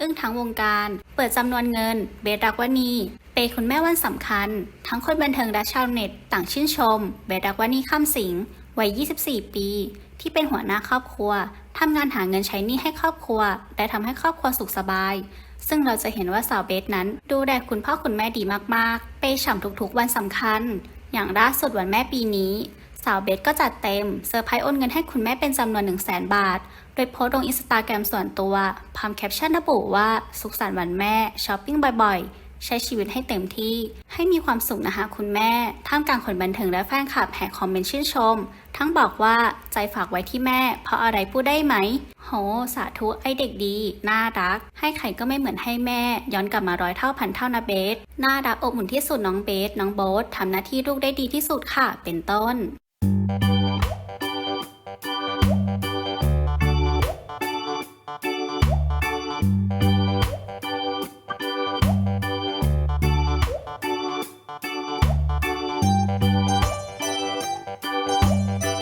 อึ้งทั้งวงการ เปิดจำนวนเงิน เบสรักวนีเปย์คุณแม่วันสำคัญ ทั้งคนบันเทิงและชาวเน็ต ต่างชื่นชม เบสรักวนีข้ามสิงวัย 24 ปี ที่เป็นหัวหน้าครอบครัวทำงานหาเงินใช้หนี้ให้ครอบครัว และทำให้ครอบครัวสุขสบาย ซึ่งเราจะเห็นว่าสาวเบสนั้น ดูแลคุณพ่อคุณแม่ดีมากๆเปย์ฉ่ำทุกๆวันสำคัญ อย่างล่าสุดวันแม่ปีนี้ สาวเบสก็จัดเต็มเซอร์ไพรส์โอนเงินให้คุณแม่เป็นจำนวน 1 0 0 0 0แบาท โดยโพสต์ลงอินสตาแกรมส่วนตัวพร้อมแคปชั่นระบุว่า สุขสันต์วันแม่ช้อปปิ้งบ่อยๆ ใช้ชีวิตให้เต็มที่ ให้มีความสุขนะคะคุณแม่ ท่ามกลางคนบันเทิงและแฟนคลับแห่คอมเมนต์ชื่นชม ทั้งบอกว่าใจฝากไว้ที่แม่ เพราะอะไรพูดได้ไหม โห สาธุไอเด็กดี น่ารัก ให้ใครก็ไม่เหมือนให้แม่ ย้อนกลับมาร้อยเท่าพันเท่านะเบส น่ารักอบอุ่นที่สุดน้องเบส น้องโบ๊ททำหน้าที่ลูกได้ดีที่สุดค่ะ เป็นต้น